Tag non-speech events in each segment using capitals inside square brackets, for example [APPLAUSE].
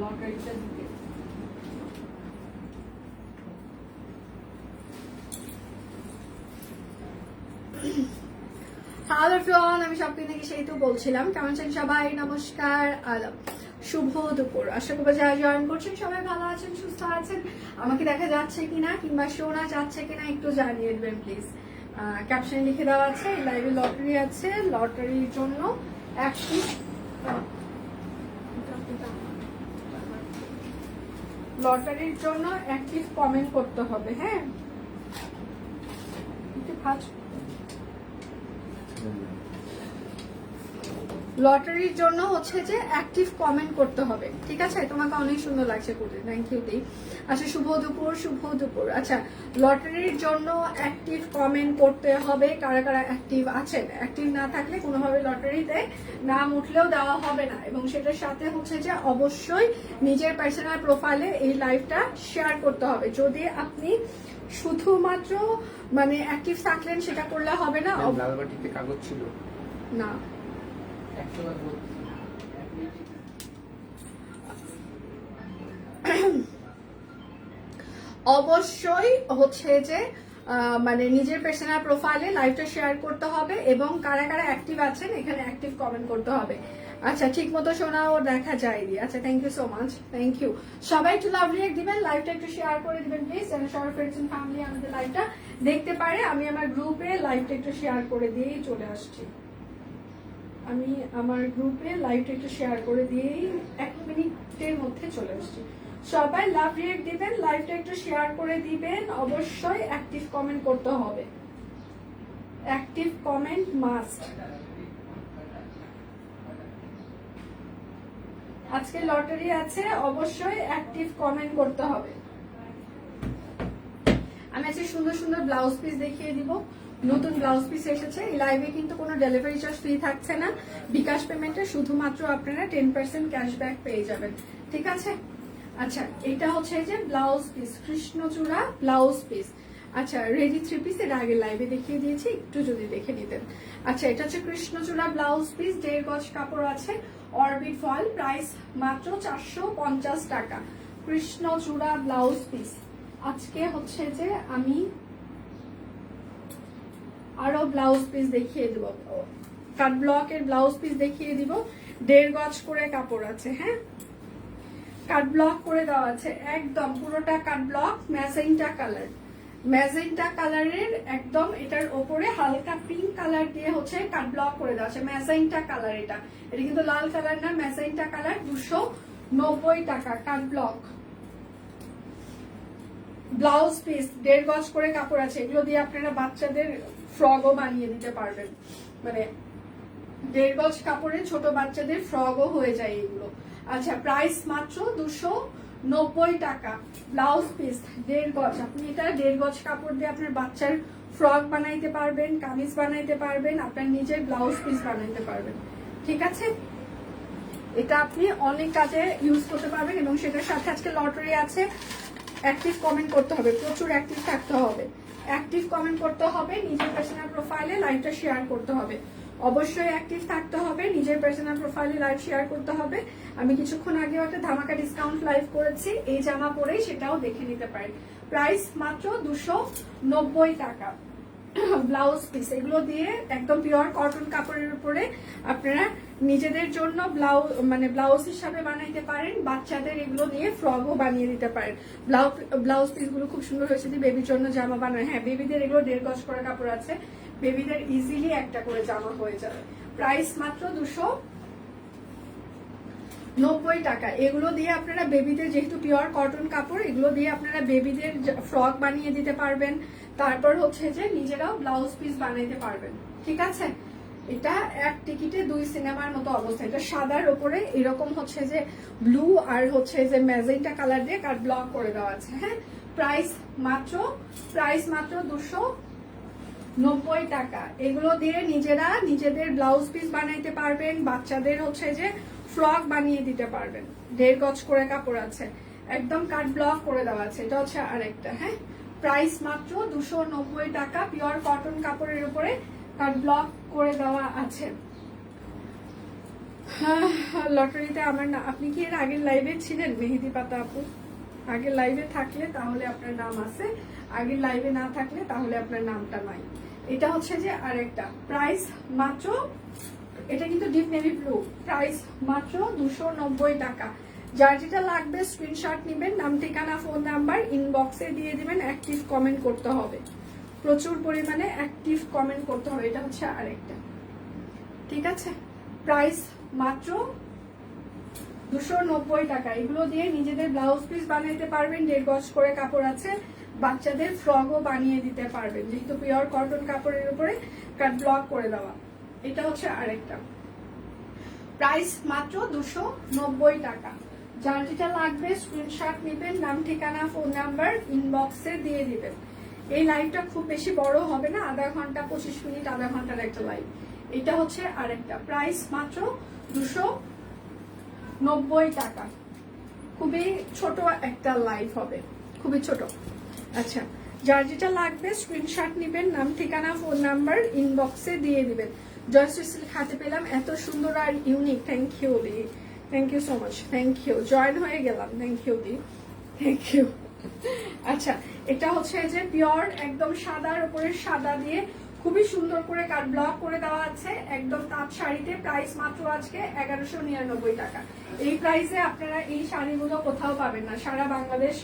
লটারিটা দিতে hello everyone আমি সবকিছু থেকে সেই তো বলছিলাম। কেমন আছেন সবাই? নমস্কার শুভ দুপুর। আশা করব যারা জয়েন করছেন সবাই ভালো আছেন, সুস্থ আছেন। আমাকে দেখা যাচ্ছে কিনা কিংবা শোনা যাচ্ছে কিনা একটু জানিয়ে দেবেন প্লিজ ক্যাপশনে লিখে দেওয়া আছে লাইভে লটারি আছে। লটারির জন্য একটি লটারির জন্য এক পিস কমেন্ট করতে হবে হ্যাঁ? একটু লটারির জন্য হচ্ছে যে অ্যাক্টিভ কমেন্ট করতে হবে। ঠিক আছে? তোমাকে অনেক সুন্দর লাগছে করতে থ্যাংক ইউ দি আচ্ছা শুভ দুপুর শুভ দুপুর। আচ্ছা লটারির জন্য অ্যাক্টিভ কমেন্ট করতে হবে। কারা কারা অ্যাক্টিভ আছেন? অ্যাক্টিভ না থাকলে কোনোভাবে লটারিতে নাম উঠলেও দেওয়া হবে না। এবং সেটার সাথে হচ্ছে যে অবশ্যই নিজের পার্সোনাল প্রোফাইলে এই লাইভটা শেয়ার করতে হবে। যদি আপনি শুধুমাত্র মানে অ্যাক্টিভ থাকলেন সেটা করলে হবে না? কাগজ ছিল। না। [COUGHS] অবশ্যই হচ্ছে যে মানে নিজের পার্সোনাল প্রোফাইলে লাইভটা শেয়ার করতে হবে এবং কারা কারা অ্যাক্টিভ আছেন এখানে অ্যাক্টিভ কমেন্ট করতে হবে। আচ্ছা ঠিক মতো শোনা ও দেখা যায়নি। আচ্ছা thank you so much thank you সবাই একটু লাভ রিয়েক্ট দিবেন লাইভটা একটু শেয়ার করে দিবেন প্লিজ যেন সবার ফ্রেন্ডস ফ্যামিলি আমাদের লাইভটা দেখতে পারে। আমি আমার গ্রুপে লাইভটা একটু শেয়ার করে দিয়েই চলে আসছি। আমি আমার গ্রুপে লাইভটা একটু শেয়ার করে দিয়েই এক মিনিটের মধ্যে চলে আসছি। সবাই লাভ রিয়েক্ট দিবেন লাইভটা একটু শেয়ার করে দিবেন, অবশ্যই অ্যাক্টিভ কমেন্ট করতে হবে। অ্যাক্টিভ কমেন্ট মাস্ট আজকে লটারি আছে, অবশ্যই অ্যাক্টিভ কমেন্ট করতে হবে। আমি আজকে সুন্দর সুন্দর ব্লাউজ পিস দেখিয়ে দিব। নতুন ব্লাউজ পিস এসেছে। লাইভে কিন্তু কোনো ডেলিভারি চার্জ ফ্রি থাকছে না। বিকাশ পেমেন্টে শুধুমাত্র আপনারা টেন পার্সেন্ট ক্যাশব্যাক পেয়ে যাবেন। ঠিক আছে? আচ্ছা এটা হচ্ছে যে ব্লাউজ পিস কৃষ্ণচূড়া ব্লাউজ পিস আচ্ছা রেডি থ্রি পিস এর আগে লাইভে দেখিয়ে দিয়েছি, একটু যদি দেখে নিতেন। আচ্ছা এটা হচ্ছে কৃষ্ণচূড়া ব্লাউজ পিস দেড় গজ কাপড় আছে অরবিট ফল প্রাইস মাত্র চারশো পঞ্চাশ টাকা। কৃষ্ণচূড়া ব্লাউজ পিস আজকে হচ্ছে যে আমি আরও ব্লাউজ পিস দেখিয়ে দিব। কাট ব্লকের ব্লাউজ পিস দেখিয়ে দিব, দেড় গজ করে কাপড় আছে হ্যাঁ? কাট ব্লক করে দেওয়া আছে, একদম পুরোটা cut block magenta colour magenta কালারের একদম এটার ওপরে হালকা পিঙ্ক কালার দিয়ে হচ্ছে কাট ব্লক করে দেওয়া আছে ম্যাজেন্টা কালার এটা। এটা কিন্তু লাল কালার না ম্যাজেন্টা কালার দুশো নব্বই টাকা কাট ব্লক ব্লাউজ পিস দেড় গজ করে কাপড় আছে, এগুলো দিয়ে আপনারা বাচ্চাদের ফ্রগও বানিয়ে দিতে পারবেন। মানে দেড় গজ কাপড়ে ছোট বাচ্চাদের ফ্রগও হয়ে যায় এগুলো। আচ্ছা প্রাইস মাত্র দুশো নব্বই টাকা। ব্লাউজ পিস দেড় গজ। আপনি এটা দেড় গজ কাপড় দিয়ে আপনার বাচ্চার ফ্রক বানাইতে পারবেন, কামিজ বানাইতে পারবেন, আপনার নিজের ব্লাউজ পিস বানাইতে পারবেন। ঠিক আছে? এটা আপনি অনেক কাজে ইউজ করতে পারবেন এবং সেটার সাথে আজকে লটারি আছে। অ্যাক্টিভ কমেন্ট করতে হবে। প্রচুর অ্যাক্টিভ থাকতে হবে। অ্যাক্টিভ কমেন্ট করতে হবে, নিজের পার্সোনাল প্রোফাইলে লাইভটা শেয়ার করতে হবে। অবশ্যই অ্যাক্টিভ থাকতে হবে, নিজের পার্সোনাল প্রোফাইলে লাইভ শেয়ার করতে হবে। আমি কিছুক্ষণ আগেও একটা ধামাকা ডিসকাউন্ট লাইভ করেছি, এই জামা পরেই সেটাও দেখে নিতে পারেন। প্রাইস মাত্র দুশো টাকা। [COUGHS] ব্লাউজ পিস এগুলো দিয়ে একদম পিওর কটন কাপড়ের উপরে আপনারা নিজেদের জন্য ব্লাউজ মানে ব্লাউজ হিসাবে বানাইতে পারেন, বাচ্চাদের এগুলো দিয়ে ফ্রকও বানিয়ে দিতে পারেন। ব্লাউজ ব্লাউজ পিসগুলো খুব সুন্দর হয়েছে দিয়ে বেবির জন্য জামা বানায়। হ্যাঁ বেবিদের এগুলো দেড় গজ করে কাপড় আছে। বেবিদের ইজিলি একটা করে জামা হয়ে যাবে। প্রাইস মাত্র দুশো নব্বই টাকা। এগুলো দিয়ে আপনারা বেবিদের যেহেতু পিওর কটন কাপড়, এগুলো দিয়ে আপনারা বেবিদের ফ্রক বানিয়ে দিতে পারবেন। তারপর হচ্ছে যে নিজেরাও ব্লাউজ পিস বানাইতে পারবেন। ঠিক আছে? এটা এক টিকিটে দুই সিনেমার মতো অবস্থা। এটা সাদার ওপরে এরকম হচ্ছে যে ব্লু আর হচ্ছে যে ম্যাজেন্টা কালার দিয়ে কাট ব্লক করে দেওয়া আছে। হ্যাঁ? প্রাইস মাত্র প্রাইস মাত্র দুশো নব্বই টাকা। এগুলো দিয়ে নিজেরা নিজেদের ব্লাউজ পিস বানাইতে পারবেন। বাচ্চাদের হচ্ছে যে ফ্রক বানিয়ে দিতে পারবেন। দেড় গজ করে কাপড় আছে। একদম কাট ব্লক করে দেওয়া আছে। এটা হচ্ছে আরেকটা হ্যাঁ? প্রাইস মাত্র দুশো নব্বই টাকা। পিওর কটন কাপড়ের উপরে কাট ব্লক করে দেওয়া আছে। লটারিতে আমার না আপনি কি এর আগের লাইভে ছিলেন, মেহেদি পাতা আপু? আগের লাইভে থাকলে তাহলে আপনার নাম আছে। আগের লাইভে না থাকলে তাহলে আপনার নামটা নাই। এটা হচ্ছে যে আরেকটা। প্রাইস মাত্র এটা কিন্তু ডিপ নেভি ব্লু প্রাইস মাত্র দুশো টাকা। যার যেটা লাগবে স্ক্রিনশট নেবেন, নাম, ঠিকানা ফোন নাম্বার ইনবক্সে দিয়ে দিবেন অ্যাক্টিভ কমেন্ট করতে হবে। প্রচুর পরিমাণে অ্যাক্টিভ কমেন্ট করতে হবে, এটা হচ্ছে আরেকটা। ঠিক আছে? প্রাইস মাত্র দুশো নব্বই টাকা। এগুলো দিয়ে নিজেদের ব্লাউজ পিস বানাইতে পারবেন, দেড় গজ করে কাপড় আছে। বাচ্চাদের ফ্রকও বানিয়ে দিতে পারবেন। যেহেতু পিওর কটন কাপড়ের উপরে ব্লক করে দেওয়া। এটা হচ্ছে আরেকটা। প্রাইস মাত্র দুশো নব্বই টাকা। যার যেটা লাগবে স্ক্রিনশট নেবেন, নাম, ঠিকানা ফোন নাম্বার ইনবক্সে দিয়ে দিবেন। এই লাইভটা খুব বেশি বড় হবে না, আধা ঘণ্টা, পঁচিশ মিনিট, আধা ঘণ্টার একটা লাইভ এটা হচ্ছে আরেকটা। প্রাইস মাত্র দুশো নব্বই টাকা। খুবই ছোট একটা লাইভ হবে। খুবই ছোট। আচ্ছা যার যেটা লাগবে স্ক্রিনশট নেবেন, নাম, ঠিকানা ফোন নাম্বার ইনবক্সে দিয়ে দিবেন। জয়শ্রী সিল্ক হাতে পেলাম। এত সুন্দর আর unique thank you the thank you so much thank you join হয়ে গেলাম। থ্যাংক ইউ দি থ্যাংক ইউ আচ্ছা এটা হচ্ছে যে পিওর একদম সাদার উপরে সাদা দিয়ে খুবই সুন্দর করে কাট ব্লক করে দেওয়া আছে। একদম তাঁত শাড়িতে প্রাইস মাত্র আজকে এগারোশো নিরানব্বই টাকা। এই প্রাইসে আপনারা এই শাড়িগুলো কোথাও পাবেন না। সারা বাংলাদেশ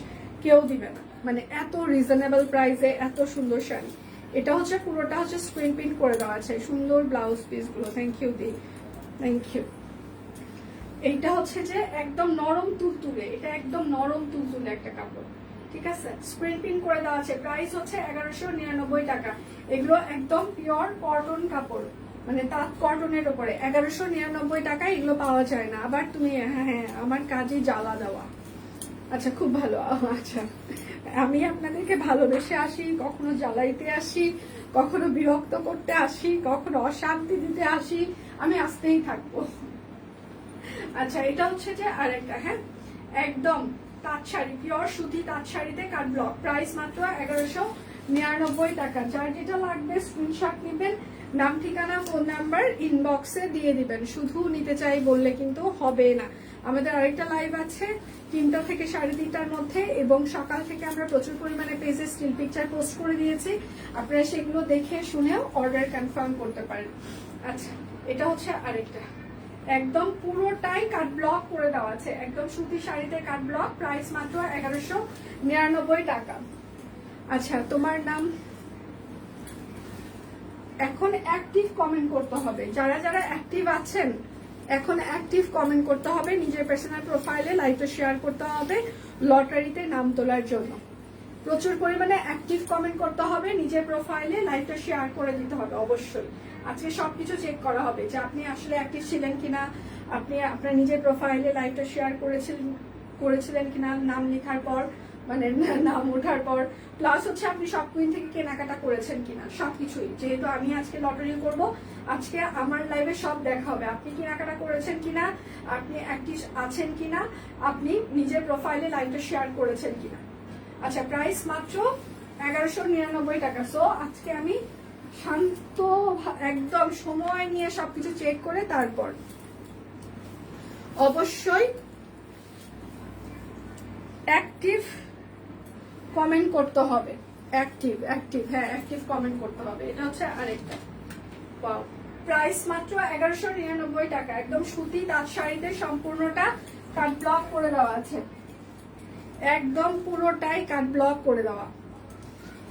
কেউ দিবে না। মানে এত রিজনেবল প্রাইসে এত সুন্দর শাড়ি। এটা হচ্ছে পুরোটা হচ্ছে স্ক্রিন প্রিন্ট করে দেওয়া আছে। সুন্দর ব্লাউজ পিসগুলো। থ্যাংক ইউ দি। থ্যাংক ইউ এইটা হচ্ছে যে একদম নরম তুলতুলে। এটা একদম নরম তুলতুলে একটা কাপড়। ঠিক আছে? স্ক্রিন প্রিন্ট করে দেওয়া আছে। প্রাইস হচ্ছে এগারোশো নিরানব্বই টাকা। এগুলো একদম পিওর কটন কাপড়। মানে তাঁত কটনের উপরে এগারোশো নিরানব্বই টাকা এগুলো পাওয়া যায় না। আবার তুমি হ্যাঁ হ্যাঁ আমার কাজে জ্বালা দেওয়া। আচ্ছা খুব ভালো। আচ্ছা। আমি আপনাদেরকে ভালোবেসে আসি, কখনো জ্বালাইতে আসি, কখনো বিরক্ত করতে আসি, কখনো অশান্তি দিতে আসি, আমি আসতেই থাকব। আচ্ছা এটা হচ্ছে যে আরেকটা হ্যাঁ? একদম তাঁত শাড়ি পিওর সুতি তাঁত শাড়িতে কাট ব্লক প্রাইস মাত্র এগারোশো নিরানব্বই টাকা। যার যেটা লাগবে স্ক্রিনশট নেবেন, নাম, ঠিকানা ফোন নাম্বার ইনবক্সে দিয়ে দিবেন। শুধু নিতে চাই বললে কিন্তু হবে না। আমাদের আরেকটা লাইভ আছে, তিনটা থেকে সাড়ে তিনটার মধ্যে, এবং সকাল থেকে আমরা প্রচুর পরিমাণে পেজে স্টিল পিকচার পোস্ট করে দিয়েছি। আপনারা সেগুলো দেখে শুনেও অর্ডার কনফার্ম করতে পারেন। আচ্ছা এটা হচ্ছে আরেকটা। একদম পুরোটাই কাট ব্লক করে দেওয়া আছে। একদম সুতি শাড়িতে কাট ব্লক প্রাইস মাত্র এগারোশো নিরানব্বই টাকা। আচ্ছা তোমার নাম? এখন অ্যাক্টিভ কমেন্ট করতে হবে। যারা যারা অ্যাক্টিভ আছেন এখন অ্যাক্টিভ কমেন্ট করতে হবে, নিজের পার্সোনাল প্রোফাইলে লাইভটা শেয়ার করতে হবে লটারিতে নাম তোলার জন্য। প্রচুর পরিমাণে অ্যাক্টিভ কমেন্ট করতে হবে, নিজের প্রোফাইলে লাইভটা শেয়ার করে দিতে হবে, অবশ্যই। আজকে সবকিছু চেক করা হবে যে আপনি আসলে অ্যাক্টিভ ছিলেন কিনা, আপনি আপনার নিজের প্রোফাইলে লাইভটা শেয়ার করেছিলেন করেছিলেন কিনা, নাম লেখার পর মানে নাম ওঠার পর প্লাস হচ্ছে আপনি সব কুইন থেকে কেনাকাটা করেছেন কিনা, সবকিছুই। যেহেতু আমি আজকে লটারি করব, আজকে আমার লাইভে সব দেখা হবে। আপনি কেনাকাটা করেছেন কিনা, আপনি অ্যাক্টিভ আছেন কিনা, আপনি নিজের প্রোফাইলে লাইভটা শেয়ার করেছেন কিনা। আচ্ছা প্রাইস মাত্র এগারোশো নিরানব্বই টাকা। সো আজকে আমি শান্ত, একদম সময় নিয়ে সবকিছু চেক করে তারপর। অবশ্যই অ্যাক্টিভ কমেন্ট করতে হবে। অ্যাক্টিভ অ্যাক্টিভ হ্যাঁ অ্যাক্টিভ কমেন্ট করতে হবে। এটা হচ্ছে আরেকটা। প্রাইস মাত্র এগারোশো নিরানব্বই টাকা। একদম সুতি তাঁত শাড়িতে সম্পূর্ণটা কাট ব্লক করে দেওয়া আছে। একদম পুরোটাই কাট ব্লক করে দেওয়া।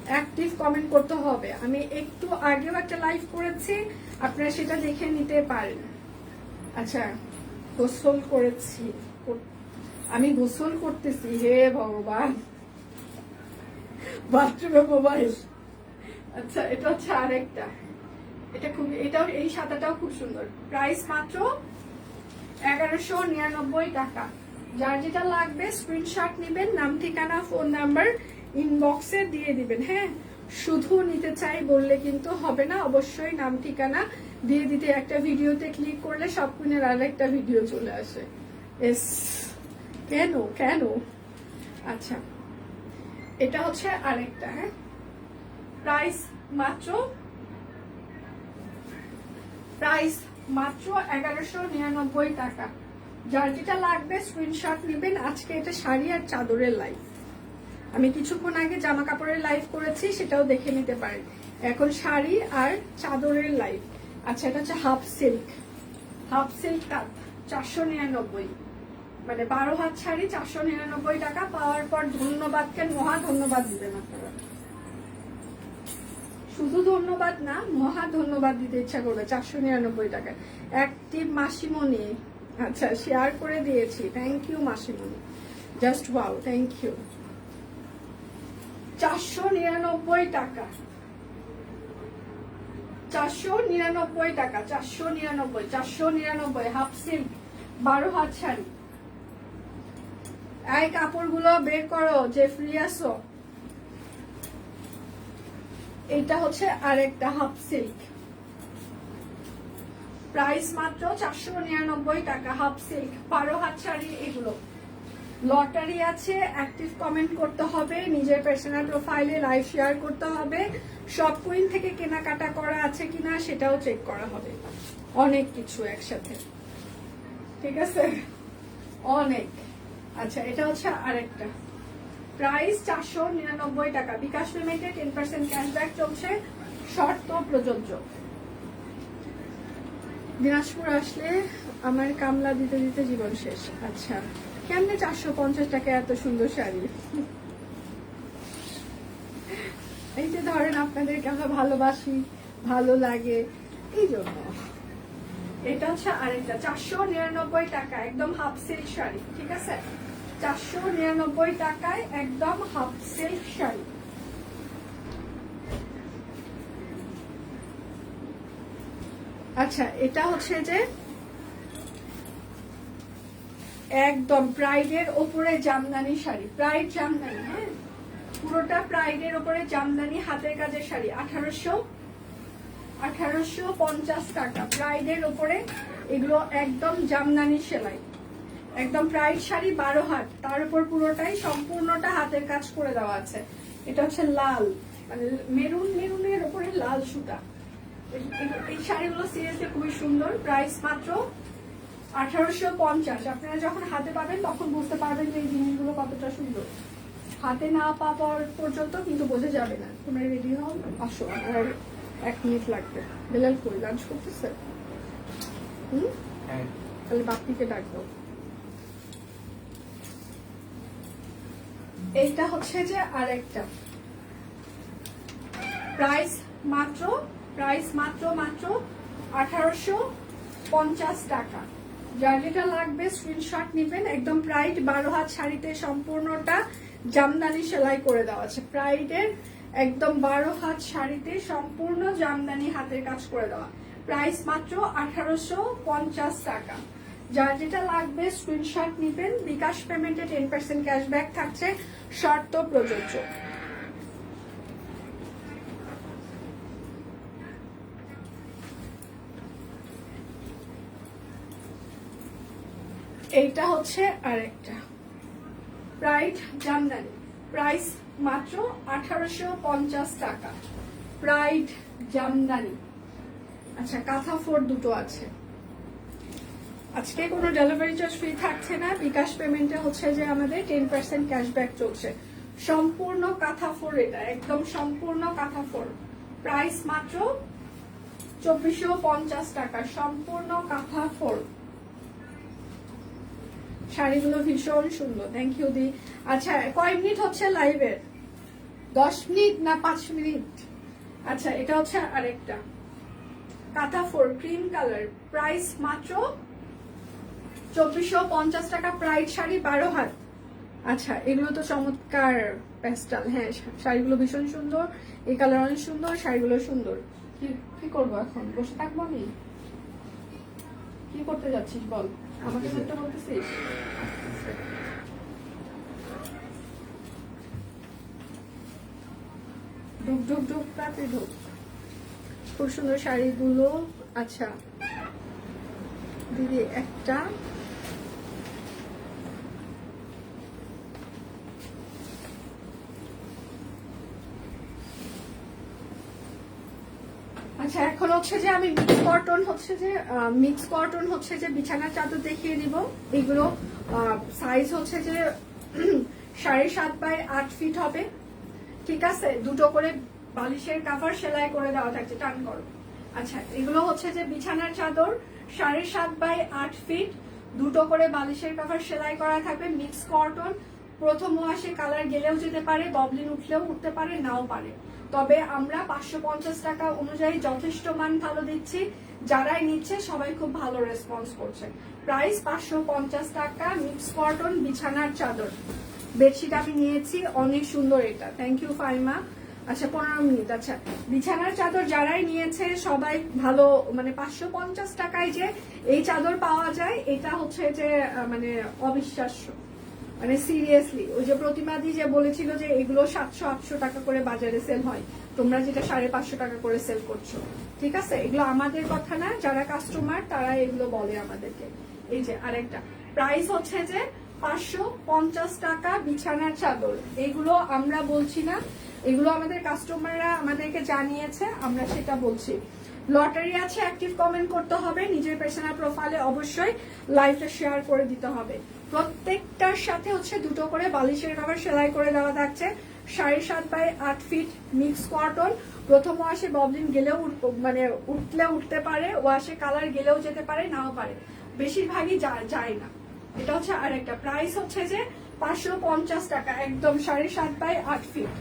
অ্যাক্টিভ কমেন্ট করতে হবে। আমি একটু আগেও একটা লাইভ করেছি। আপনারা সেটা দেখে নিতে পারেন। আচ্ছা গোসল করেছি। কর- আমি গোসল করতেছি। হে ভগবান। বাথরুমে মোবাইল। আচ্ছা এটা হচ্ছে আরেকটা। এটা খুব এটাও এই সাদাটাও খুব সুন্দর। প্রাইস মাত্র এগারোশো নিরানব্বই টাকা। যার যেটা লাগবে স্ক্রিনশট নেবেন, নাম, ঠিকানা ফোন নাম্বার ইনবক্সে দিয়ে দিবেন হ্যাঁ? শুধু নিতে চাই বললে কিন্তু হবে না, অবশ্যই নাম, ঠিকানা দিয়ে দিতে। একটা ভিডিওতে ক্লিক করলে সব কুইনের আর একটা ভিডিও চলে আসে। এস কেন? কেন? আচ্ছা। এটা হচ্ছে আরেকটা হ্যাঁ? প্রাইস মাত্র প্রাইস মাত্র এগারোশো নিরানব্বই টাকা। যার যেটা লাগবে স্ক্রিনশট নেবেন। আজকে এটা শাড়ি আর চাদরের লাইভ আমি কিছুক্ষণ আগে জামা কাপড়ের লাইভ করেছি, সেটাও দেখে নিতে পারেন। এখন শাড়ি আর চাদরের লাইভ আচ্ছা এটা হচ্ছে half silk half silk cup চারশো নিরানব্বই। মানে বারো হাত শাড়ি, চারশো নিরানব্বই টাকা। পাওয়ার পর ধন্যবাদকে মহা ধন্যবাদ দিবেন আপনারা শুধু ধন্যবাদ না, মহা ধন্যবাদ দিতে ইচ্ছা করবে, চারশো নিরানব্বই টাকা একটি মাসিমণি আচ্ছা শেয়ার করে দিয়েছি। থ্যাংক ইউ মাসিমণি। জাস্ট ওয়াও থ্যাংক ইউ চারশো নিরানব্বই টাকা। চারশো নিরানব্বই টাকা, চারশো নিরানব্বই চারশো নিরানব্বই হাফ সিল্ক বারো হাত শাড়ি। এই কাপড়গুলো বের করো, যে ফ্রি আসো এটা হচ্ছে আরেকটা হাফ সিল্ক প্রাইস মাত্র চারশো নিরানব্বই টাকা হাফ সিল্ক বারো হাত শাড়ি, এগুলো। লটারি আছে অ্যাক্টিভ কমেন্ট করতে হবে, নিজের পার্সোনাল প্রোফাইলে লাইভ শেয়ার করতে হবে। সব কুইন থেকে কেনাকাটা করা আছে কিনা, সেটাও চেক করা হবে। অনেক কিছু একসাথে। ঠিক আছে? অনেক। আচ্ছা এটা হচ্ছে আরেকটা। প্রাইস চারশো নিরানব্বই টাকা। বিকাশ পেমেন্টে টেন পার্সেন্ট ক্যাশব্যাক চলছে শর্ত প্রযোজ্য। দিনাজপুর আসলে আমার কামলা দিতে দিতে জীবন শেষ। আচ্ছা কেমনে চারশো পঞ্চাশ টাকা এত সুন্দর শাড়ি? এই যে ধরেন আপনাদেরকে আমরা ভালোবাসি, ভালো লাগে, এই জন্য। এটা হচ্ছে আরেকটা। চারশো নিরানব্বই টাকা, একদম হাফ সিল্ক শাড়ি, ঠিক আছে? চারশো নিরানব্বই টাকায় একদম হাফ সিল্ক শাড়ি। আচ্ছা এটা হচ্ছে যে একদম প্রাইডের ওপরে জামদানি শাড়ি, প্রাইড জামদানি হ্যাঁ? পুরোটা প্রাইডের ওপরে জামদানি, হাতের কাজের শাড়ি, আঠারোশো আঠারোশো পঞ্চাশ টাকা। প্রাইডের ওপরে এগুলো একদম জামদানি সেলাই। একদম প্রাইড শাড়ি বারো হাত। তার উপর পুরোটাই সম্পূর্ণটা হাতের কাজ করে দেওয়া আছে। এটা হচ্ছে লাল। মানে মেরুন মেরুনের ওপরে লাল সুতা। এই- শাড়িগুলো সিরিয়াসলি খুবই সুন্দর। প্রাইস মাত্র আঠারোশো পঞ্চাশ। আপনারা যখন হাতে পাবেন তখন বুঝতে পারবেন যে এই জিনিসগুলো কতটা সুন্দর। হাতে না পাওয়ার পর্যন্ত কিন্তু বোঝা যাবে না। তোমরা রেডি হও, আসো। আর এক মিনিট লাগবে। বেলাল কই? লাঞ্চ করতেছে? হুম? হ্যাঁ। তাহলে বাপ্পিকে ডাকবো এইটা হচ্ছে যে আরেকটা। প্রাইস মাত্র প্রাইস মাত্র মাত্র আঠারোশো পঞ্চাশ টাকা। যার যেটা লাগবে স্ক্রিনশট নেবেন। একদম প্রাইড বারো হাত শাড়িতে সম্পূর্ণটা জামদানি সেলাই করে দেওয়া আছে। প্রাইডের একদম বারো হাত শাড়িতে সম্পূর্ণ জামদানি হাতের কাজ করে দেওয়া। প্রাইস মাত্র আঠারোশো পঞ্চাশ টাকা। যার যেটা লাগবে স্ক্রিনশট নেবেন। বিকাশ পেমেন্টে টেন পার্সেন্ট ক্যাশব্যাক থাকছে। শর্ত প্রযোজ্য। এইটা হচ্ছে আরেকটা। প্রাইড জামদানি। প্রাইস মাত্র আঠারোশো পঞ্চাশ টাকা। প্রাইড জামদানি। আচ্ছা কাঁথা ফোর দুটো আছে। আজকে কোনো ডেলিভারি চার্জ ফ্রি থাকছে না। বিকাশ পেমেন্টে হচ্ছে যে আমাদের টেন পার্সেন্ট ক্যাশব্যাক চলছে। সম্পূর্ণ কাঁথা ফোর এটা, একদম সম্পূর্ণ কাঁথা ফোর। প্রাইস মাত্র চব্বিশশো পঞ্চাশ টাকা, সম্পূর্ণ কাঁথা ফোর। শাড়িগুলো ভীষণ সুন্দর। থ্যাংক ইউ দি। আচ্ছা কয় মিনিট হচ্ছে লাইভের দশ মিনিট না পাঁচ মিনিট? আচ্ছা এটা হচ্ছে আরেকটা। কাঁথা ফোর ক্রিম কালার প্রাইস মাত্র চব্বিশশো পঞ্চাশ টাকা। প্রাইড শাড়ি বারো হাত। আচ্ছা এগুলো তো চমৎকার প্যাস্টাল হ্যাঁ শাড়িগুলো ভীষণ সুন্দর। এই কালার অনেক সুন্দর, শাড়িগুলো সুন্দর। কি কি করব এখন? বসে থাকব আমি? কি করতে যাচ্ছিস বল? আমাকে করতে বলতেছিস? ঢুক ঢুক ঢুক, তাতে ঢুক। খুব সুন্দর শাড়িগুলো। আচ্ছা দিদি, একটা। আচ্ছা এখন হচ্ছে যে আমি মিক্স কটন হচ্ছে যে মিক্স কটন হচ্ছে যে বিছানার চাদর দেখিয়ে দিব। এগুলো সাইজ হচ্ছে যে, [CLEARS THROAT] সাড়ে সাত বাই আট ফিট হবে। ঠিক আছে, দুটো করে বালিশের কাভার সেলাই করে দেওয়া থাকছে, টান করো। আচ্ছা এগুলো হচ্ছে যে বিছানার চাদর, সাড়ে সাত বাই আট ফিট দুটো করে বালিশের কাভার সেলাই করা থাকবে মিক্স কটন প্রথম ওয়াশে কালার গেলেও যেতে পারে ববলিন উঠলেও উঠতে পারে, নাও পারে। তবে আমরা পাঁচশো পঞ্চাশ টাকা অনুযায়ী যথেষ্ট মান ভালো দিচ্ছি, যারাই নিচ্ছে সবাই খুব ভালো রেসপন্স করছে। প্রাইস পাঁচশো পঞ্চাশ টাকা মিক্স কটন বিছানার চাদর। বেডশিট আমি নিয়েছি, অনেক সুন্দর এটা। Thank you Faima. আচ্ছা পনেরো মিনিট। আচ্ছা বিছানার চাদর যারাই নিয়েছে, সবাই ভালো মানে পাঁচশো পঞ্চাশ টাকায় যে এই চাদর পাওয়া যায়, এটা হচ্ছে যে মানে অবিশ্বাস্য। মানে সিরিয়াসলি ওই যে প্রতিমাদি যে বলেছিল যে এগুলো সাতশো, আটশো টাকা করে বাজারে সেল হয়, তোমরা যেটা সাড়ে পাঁচশো টাকা করে সেল করছ। ঠিক আছে? এগুলো আমাদের কথা না, যারা কাস্টমার তারা এগুলো বলে আমাদেরকে। এই যে আরেকটা। প্রাইস হচ্ছে যে পাঁচশো পঞ্চাশ টাকা বিছানার চাদর। এগুলো আমরা বলছি না। এগুলো আমাদের কাস্টমাররা আমাদেরকে জানিয়েছে, আমরা সেটা বলছি। লটারি আছে অ্যাক্টিভ কমেন্ট করতে হবে, নিজের পার্সোনাল প্রোফাইলে অবশ্যই লাইভটা শেয়ার করে দিতে হবে। প্রত্যেকটার সাথে হচ্ছে দুটো করে বালিশের কভার সেলাই করে দেওয়া থাকছে। সাড়ে সাত বাই আট ফিট মিক্স কটন প্রথম ওয়াশে ববলিন গেলেও মানে উঠলে উঠতে পারে ওয়াশে কালার গেলেও যেতে পারে, নাও পারে। বেশিরভাগই যায় না। এটা হচ্ছে আর একটা প্রাইস হচ্ছে যে পাঁচশো পঞ্চাশ টাকা, একদম সাড়ে সাত বাই আট ফিট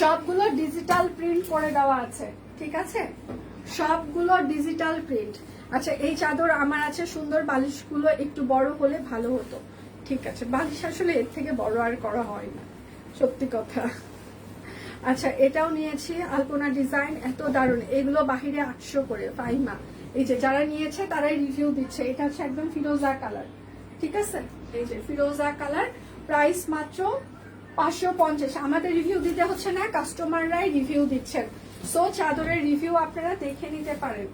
সবগুলো ডিজিটাল প্রিন্ট করে দেওয়া আছে, ঠিক আছে? সবগুলো ডিজিটাল প্রিন্ট আচ্ছা এই চাদর আমার আছে, সুন্দর বালিশগুলো একটু বড় হলে ভালো হতো। ঠিক আছে, বালিশ আসলে এর থেকে বড় আর করা হয় না, সত্যি কথা। আচ্ছা এটাও নিয়েছি, আলপনা ডিজাইন এত দারুণ। এগুলো বাহিরে আটশো করে, ফাইমা। এই যে যারা নিয়েছে তারাই রিভিউ দিচ্ছে। এটা হচ্ছে একদম ফিরোজা কালার ঠিক আছে? এই যে ফিরোজা কালার প্রাইস মাত্র পাঁচশো পঞ্চাশ। আমাদের রিভিউ দিতে হচ্ছে না কাস্টমাররাই রিভিউ দিচ্ছেন। সো চাদরের রিভিউ আপনারা দেখে নিতে পারেন।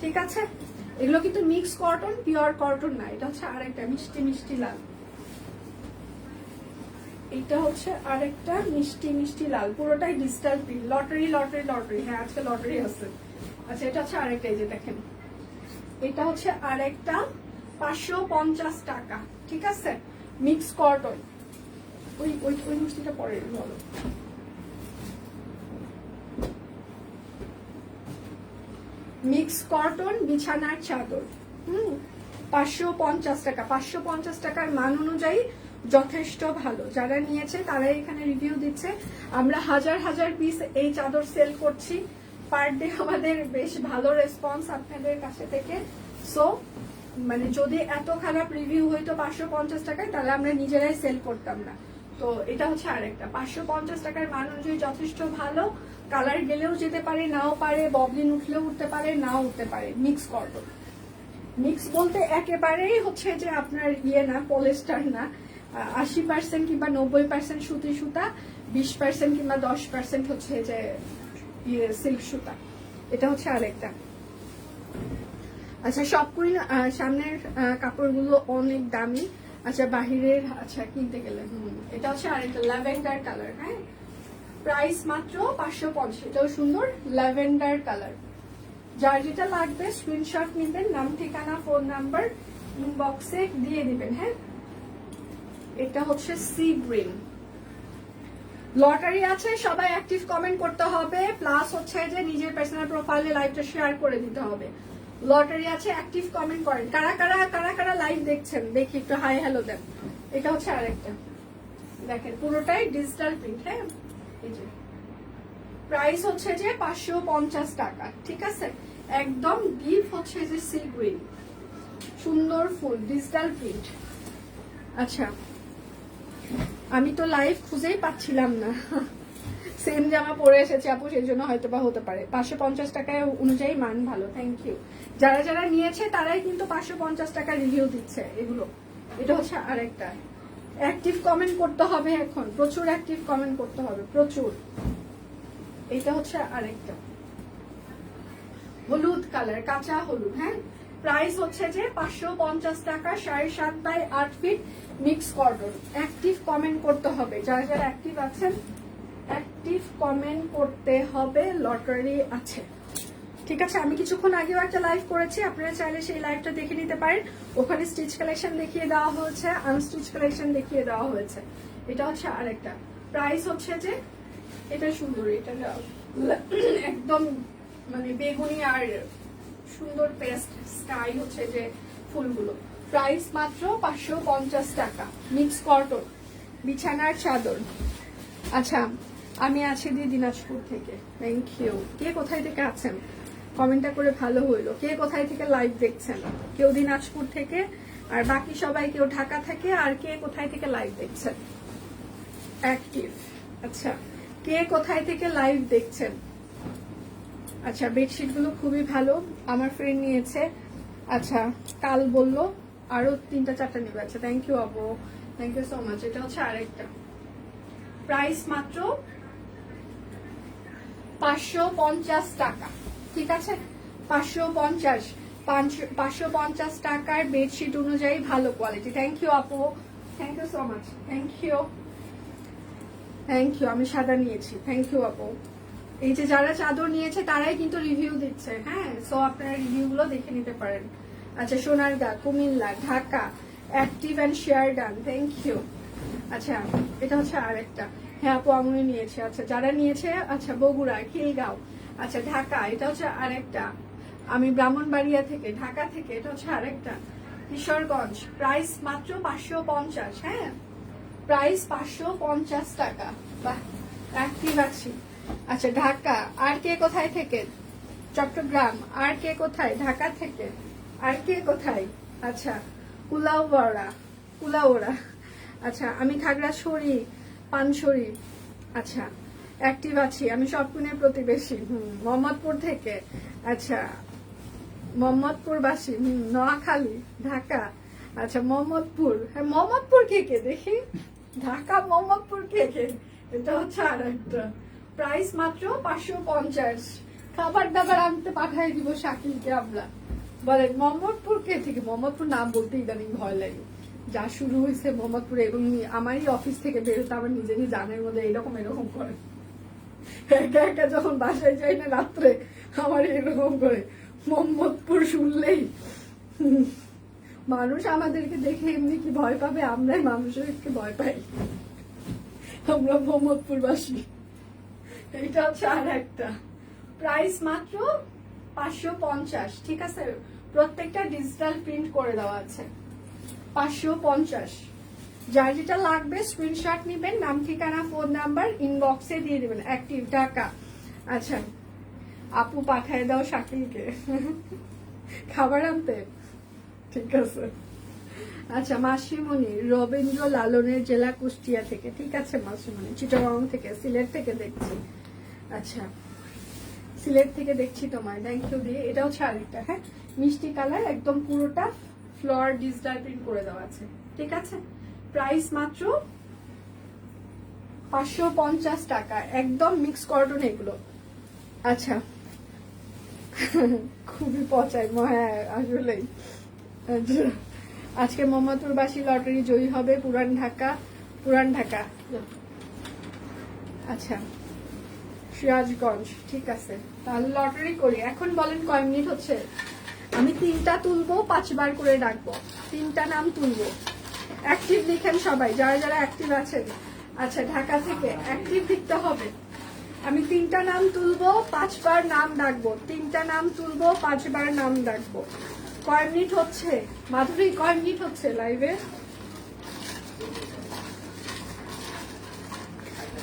ঠিক আছে? এগুলো কিন্তু মিক্স কটন পিওর কটন না। এটা হচ্ছে আরেকটা মিষ্টি মিষ্টি লাল। এটা হচ্ছে আরেকটা মিষ্টি মিষ্টি লাল। পুরোটাই digital print lottery lottery lottery হ্যাঁ আজকে লটারি আছে। আচ্ছা এটা হচ্ছে আরেকটা, এই যে দেখেন। এটা হচ্ছে আরেকটা পাঁচশো পঞ্চাশ টাকা, ঠিক আছে? মিক্স কটন ওই ওই ওই মিষ্টিটা পরে বলো। মিক্স কটন বিছানার চাদর। হুম, পাঁচশো পঞ্চাশ টাকা। পাঁচশো পঞ্চাশ টাকার মান অনুযায়ী যথেষ্ট ভালো। যারা নিয়েছে, তারাই এখানে রিভিউ দিচ্ছে। আমরা হাজার হাজার পিস এই চাদর সেল করছি। পার ডে আমাদের বেশ ভালো রেসপন্স আপনাদের কাছে থেকে। সো মানে যদি এত খারাপ রিভিউ হইতো পাঁচশো পঞ্চাশ টাকায়, তাহলে আমরা নিজেরাই সেল করতাম না। তো এটা হচ্ছে আরেকটা। পাঁচশো পঞ্চাশ টাকার মান অনুযায়ী যথেষ্ট ভালো। কালার গেলেও যেতে পারে, নাও পারে ববলিন উঠলেও উঠতে পারে, নাও উঠতে পারে। মিক্স কটন মিক্স বলতে একেবারেই হচ্ছে যে আপনার ইয়ে না পলিস্টার না। আশি পার্সেন্ট কিংবা নব্বই পার্সেন্ট সুতি সুতা, বিশ পার্সেন্ট কিংবা দশ পার্সেন্ট হচ্ছে যে সিল্ক সুতা। এটা হচ্ছে আরেকটা। আচ্ছা সবগুলি সামনের কাপড়গুলো অনেক দামি। আচ্ছা বাহিরের আচ্ছা কিনতে গেলে এটা হচ্ছে আরেকটা ল্যাভেন্ডার কালার হ্যাঁ? প্রাইস মাত্র পাঁচশো পঞ্চাশ, এটাও সুন্দর ল্যাভেন্ডার কালার যার যেটা লাগবে স্ক্রিনশট নিবেন, নাম, ঠিকানা ফোন নাম্বার ইনবক্সে দিয়ে দিবেন হ্যাঁ? এটা হচ্ছে সি গ্রিন লটারি আছে, সবাই অ্যাক্টিভ কমেন্ট করতে হবে প্লাস হচ্ছে যে নিজের পার্সোনাল প্রোফাইলে লাইভটা শেয়ার করে দিতে হবে। লটারি আছে অ্যাক্টিভ কমেন্ট করেন। কারা কারা কারা কারা লাইভ দেখছেন? দেখি একটু হাই হ্যালো দেন। এটা হচ্ছে আরেকটা। দেখেন, পুরোটাই ডিজিটাল প্রিন্ট হ্যাঁ? এই যে। প্রাইস হচ্ছে যে পাঁচশো পঞ্চাশ টাকা, ঠিক আছে? একদম ডিপ হচ্ছে যে সি গ্রিন সুন্দর ফুল ডিজিটাল প্রিন্ট আচ্ছা। আমি তো লাইভ খুঁজেই পাচ্ছিলাম না। সেম জামা পরে এসেছে আপু, সেই জন্য হয়তো বা হতে পারে। পাঁচশো পঞ্চাশ টাকায় অনুযায়ী মান ভালো থ্যাংক ইউ যারা যারা নিয়েছে, তারাই কিন্তু পাঁচশো পঞ্চাশ টাকা রিভিউ দিচ্ছে এগুলো। এটা হচ্ছে আরেকটা। অ্যাক্টিভ কমেন্ট করতে হবে এখন। প্রচুর অ্যাক্টিভ কমেন্ট করতে হবে, প্রচুর। এটা হচ্ছে আরেকটা। হলুদ কালার কাঁচা হলুদ হ্যাঁ? প্রাইস হচ্ছে যে পাঁচশো পঞ্চাশ টাকা, সাড়ে সাত বাই আট feet mix cotton active comment করতে হবে। যারা যারা অ্যাক্টিভ আছেন অ্যাক্টিভ কমেন্ট করতে হবে লটারি আছে। ঠিক আছে, আমি কিছুক্ষণ আগেও একটা লাইভ করেছি, আপনারা চাইলে সেই লাইভটা দেখে নিতে পারেন। ওখানে স্টিচ কালেকশন দেখিয়ে দেওয়া হয়েছে আনস্টিচ কালেকশন দেখিয়ে দেওয়া হয়েছে। এটা হচ্ছে আরেকটা। প্রাইস হচ্ছে যে, এটা সুন্দর, এটা একদম মানে বেগুনি আর সুন্দর পেস্ট স্কাই হচ্ছে যে ফুলগুলো। প্রাইস মাত্র পাঁচশো পঞ্চাশ টাকা। মিক্স কটন বিছানার চাদর। আচ্ছা আমি আছি দি দিনাজপুর থেকে। থ্যাংক ইউ কে কোথায় থেকে আছেন? কমেন্টটা করে ভালো হইল। কে কোথায় থেকে লাইভ দেখছেন? কেউ দিনাজপুর থেকে, আর বাকি সবাই কেউ ঢাকা থেকে, আর কে কোথায় থেকে লাইভ দেখছেন? অ্যাক্টিভ আচ্ছা কে কোথায় থেকে লাইভ দেখছেন? আচ্ছা বেডশিটগুলো খুবই ভালো। আমার ফ্রেন্ড নিয়েছে। আচ্ছা কাল বলল, আরও তিনটা, চারটা নেবে। আচ্ছা thank you Abu thank you so much এটা হচ্ছে আরেকটা। প্রাইস মাত্র পাঁচশো পঞ্চাশ টাকা। ঠিক আছে? পাঁচশো পঞ্চাশ। পাঁচশো পঞ্চাশ টাকার বেডশিট অনুযায়ী ভালো কোয়ালিটি থ্যাংক ইউ আপু thank you so much thank you thank you আমি সাদা নিয়েছি। থ্যাংক ইউ আপু এই যে যারা চাদর নিয়েছে, তারাই কিন্তু রিভিউ দিচ্ছে। হ্যাঁ সো আপনারা রিভিউ গুলো দেখে নিতে পারেন। আচ্ছা Sonargaon, Cumilla, Dhaka active and share done thank you আচ্ছা এটা হচ্ছে আরেকটা। হ্যাঁ আপু আমি নিয়েছে। আচ্ছা যারা নিয়েছে আচ্ছা বগুড়া, খিলগাঁও আচ্ছা ঢাকা, এটা হচ্ছে আরেকটা। আমি ব্রাহ্মণবাড়িয়া থেকে, ঢাকা থেকে, এটা হচ্ছে আরেকটা। কিশোরগঞ্জ প্রাইস মাত্র পাঁচশো পঞ্চাশ হ্যাঁ? প্রাইস পাঁচশো পঞ্চাশ টাকা। বাহ অ্যাক্টিভ আছি। আচ্ছা ঢাকা, আর কে কোথায় থেকে? চট্টগ্রাম, আর কে কোথায়? ঢাকা থেকে? আর কে কোথায়? আচ্ছা কুলাউড়া কুলাউড়া আচ্ছা আমি খাগড়াছড়ি, পানছড়ি। আচ্ছা অ্যাক্টিভ আছি, আমি সবগুণের প্রতিবেশী, হুম, মোহাম্মদপুর থেকে। আচ্ছা মোহাম্মদপুরবাসী, হুম, নোয়াখালী, ঢাকা। আচ্ছা মোহাম্মদপুর হ্যাঁ মোহাম্মদপুর কে কে? দেখি। ঢাকা, মোহাম্মদপুর কে কে? এটা হচ্ছে আর একটা প্রাইস মাত্র পাঁচশো পঞ্চাশ। খাবার দাবার আনতে পাঠাই দিব শাকিলকে আমরা। বলেন, মোহাম্মদপুর কে থেকে? মোহাম্মদপুর নাম বলতে ইদানিং ভয় লাগে। যা শুরু হয়েছে মোহাম্মদপুরে এবং আমারই অফিস থেকে বেরোতে আমার নিজেরই জানের মধ্যে এরকম এরকম করে। একা একা যখন বাসায় যাই না রাত্রে, আমার এরকম করে। মোহাম্মদপুর শুনলেই মানুষ আমাদেরকে দেখে এমনি কি ভয় পাবে? আমরাই মানুষেরকে ভয় পাই। আমরা মোহাম্মদপুরবাসী। এটা হচ্ছে আর একটা। প্রাইস মাত্র পাঁচশো পঞ্চাশ, ঠিক আছে? প্রত্যেকটা ডিজিটাল প্রিন্ট করে দেওয়া আছে। পাঁচশো পঞ্চাশ। যার যেটা লাগবে স্ক্রিনশট নিবেন, নাম, ঠিকানা ফোন নাম্বার ইনবক্সে দিয়ে দিবেন অ্যাক্টিভ টাকা। আচ্ছা আপু পাঠায় দাও শাকিলকে। খাবার আনতে। ঠিক আছে। আচ্ছা মাসিমণি রবীন্দ্র লালনের জেলা কুষ্টিয়া থেকে, ঠিক আছে মাসিমণি? চিটাগং থেকে, সিলেট থেকে দেখছি। আচ্ছা। সিলেট থেকে দেখছি তোমার থ্যাংক ইউ দিয়ে। এটা হচ্ছে আরেকটা হ্যাঁ? মিষ্টি কালার একদম পুরোটা ফ্লোর ডিজিটাল প্রিন্ট করে দেওয়া আছে। ঠিক আছে? প্রাইস মাত্র পাঁচশো পঞ্চাশ টাকা। একদম মিক্স কটন এগুলো। আচ্ছা। [LAUGHS] খুবই পচাই। হ্যাঁ আসলেই। আজকে মোহাম্মদপুরবাসী লটারি জয়ী হবে পুরান ঢাকা পুরান ঢাকা। আচ্ছা। সিরাজগঞ্জ, ঠিক আছে। তাহলে লটারি করি। এখন বলেন কয় মিনিট হচ্ছে? আমি তিনটা তুলবো, পাঁচবার করে ডাকবো। তিনটা নাম তুলবো। অ্যাক্টিভ লিখেন সবাই, যারা যারা অ্যাক্টিভ আছেন। আচ্ছা ঢাকা থেকে অ্যাক্টিভ লিখতে হবে। আমি তিনটা নাম তুলবো, পাঁচবার নাম ডাকবো। তিনটা নাম তুলবো, পাঁচবার নাম ডাকবো। কয় মিনিট হচ্ছে? মাধুরী, কয় মিনিট হচ্ছে লাইভে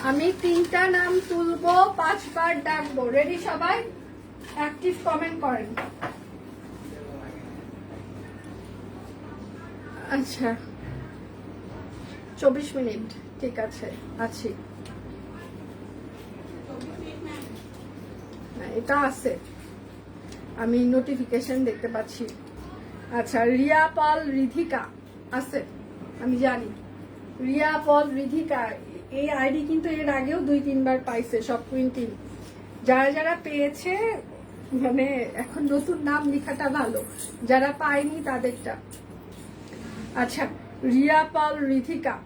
আমি তিনটা নাম তুলবো পাঁচবার ডাকবো। রেডি সবাই? অ্যাক্টিভ কমেন্ট করেন। আচ্ছা। চব্বিশ মিনিট। ঠিক আছে আছি। না, এটা আছে। আমি নোটিফিকেশন দেখতে পাচ্ছি। আচ্ছা রিয়া পাল রিধিকা আছে। আমি জানি। রিয়া পল রিধিকা এই আইডি কিন্তু এর আগেও দুই, তিনবার পাইছে, সব প্রিন্টিং যারা যারা পেয়েছে মানে এখন নতুন নাম লেখাটা ভালো, যারা পায়নি তাদেরটা। আচ্ছা রিয়া, পল, রিধিকা,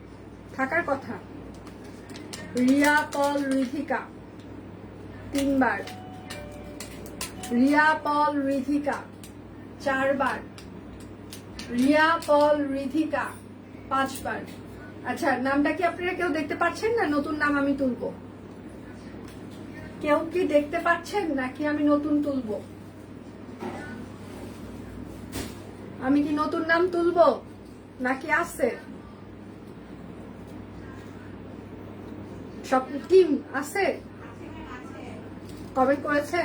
থাকার কথা। রিয়া, পল, রিধিকা, তিনবার। রিয়া, পল, রিধিকা, চারবার। রিয়া, পল, রিধিকা, পাঁচবার। আচ্ছা নামটা কি আপনারা কেউ দেখতে পাচ্ছেন না? নতুন নাম আমি তুলবো। কেউ কি দেখতে পাচ্ছেন নাকি আমি নতুন তুলবো? আমি কি নতুন নাম তুলবো নাকি আছে? সব টিম আছে? কমেন্ট করেছে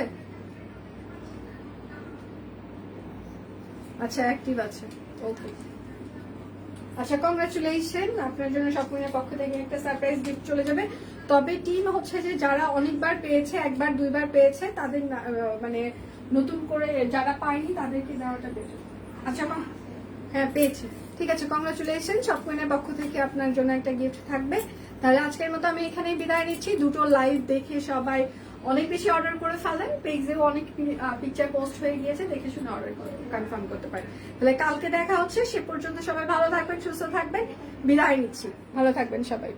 আচ্ছা অ্যাক্টিভ আছে। ওকে। আচ্ছা কংগ্রাচুলেশন আপনার জন্য স্বপ্নের পক্ষ থেকে একটা সারপ্রাইজ গিফট চলে যাবে। তবে টিম হচ্ছে যে যারা অনেকবার পেয়েছে, একবার, দুইবার পেয়েছে, তাদের মানে নতুন করে যারা পায়নি, তাদেরকে দেওয়াটা বেটার আচ্ছা মা হ্যাঁ পেয়েছি। ঠিক আছে কংগ্রাচুলেশন স্বপ্নের পক্ষ থেকে আপনার জন্য একটা গিফট থাকবে। তাহলে আজকের মতো আমি এখানেই বিদায় নিচ্ছি। দুটো লাইভ দেখে সবাই অনেক বেশি অর্ডার করে ফেলেন পেজেও অনেক পিকচার পোস্ট হয়ে গিয়েছে, দেখে শুনে অর্ডার কনফার্ম করতে পারেন তাহলে কালকে দেখা হচ্ছে, সে পর্যন্ত সবাই ভালো থাকবেন, সুস্থ থাকবেন। বিদায় নিচ্ছি। ভালো থাকবেন সবাই।